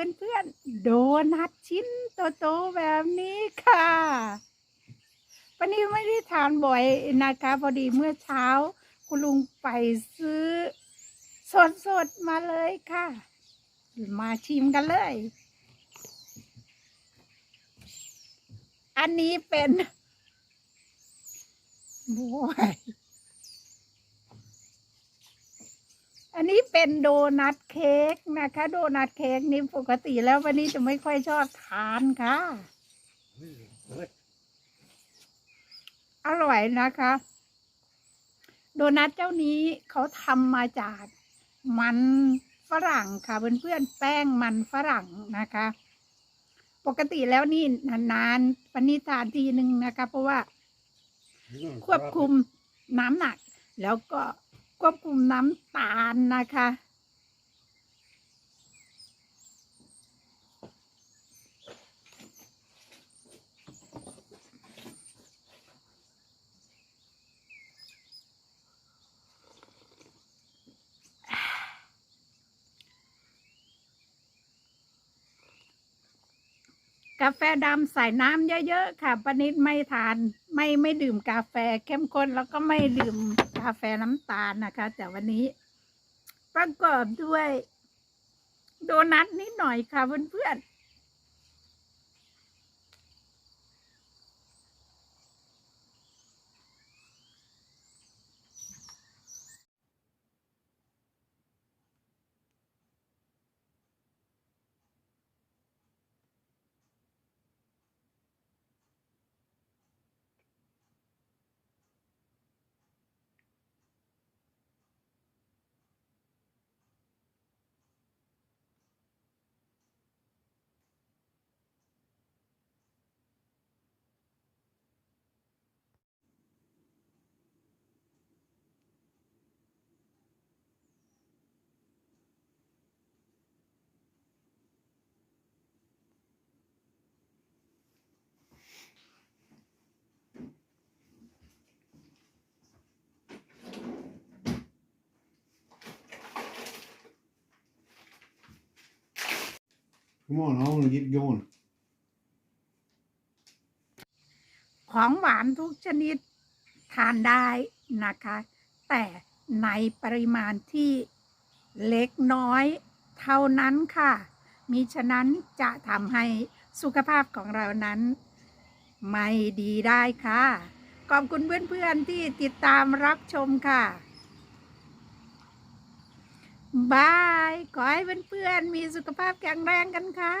เพื่อนๆโตๆแบบนี้ค่ะวันนี้ไม่ได้ทานบ่อยนะคะ พอดีเมื่อเช้า คุณลุงไปซื้อ สดๆ มาเลยค่ะ มาชิมกันเลย อันนี้เป็นบวย อันนี้เป็นโดนัทเค้กนะคะ โดนัทเค้กนี่ปกติแล้ววันนี้จะไม่ค่อยชอบทานค่ะ อร่อยนะคะ โดนัทเจ้านี้เขาทำมาจากมันฝรั่งค่ะเพื่อนๆแป้งมันฝรั่งนะคะ ปกติแล้วนี่นานๆปณิธานทีหนึ่งนะคะ เพราะว่าควบคุมน้ำหนักแล้วก็ ควบคุมน้ำตาลนะคะ กาแฟดำใส่น้ำเยอะ ๆ ค่ะปนิดไม่ทาน ไม่ไม่ดื่มกาแฟเข้มข้นแล้วก็ไม่ดื่ม กาแฟน้ำตาลนะคะ แต่วันนี้ประกอบด้วย โดนัทนิดหน่อยค่ะเพื่อนๆ Come on, I want to get going. ของหวานทุกชนิดทานได้นะคะ แต่ในปริมาณที่เล็กน้อยเท่านั้นค่ะมิฉะนั้นจะทำให้สุขภาพของเรานั้น ไม่ดีได้ค่ะ ขอบคุณเพื่อนๆที่ติดตามรับชมค่ะ บาย ขอให้เพื่อนๆมีสุขภาพแข็งแรงกันค่ะ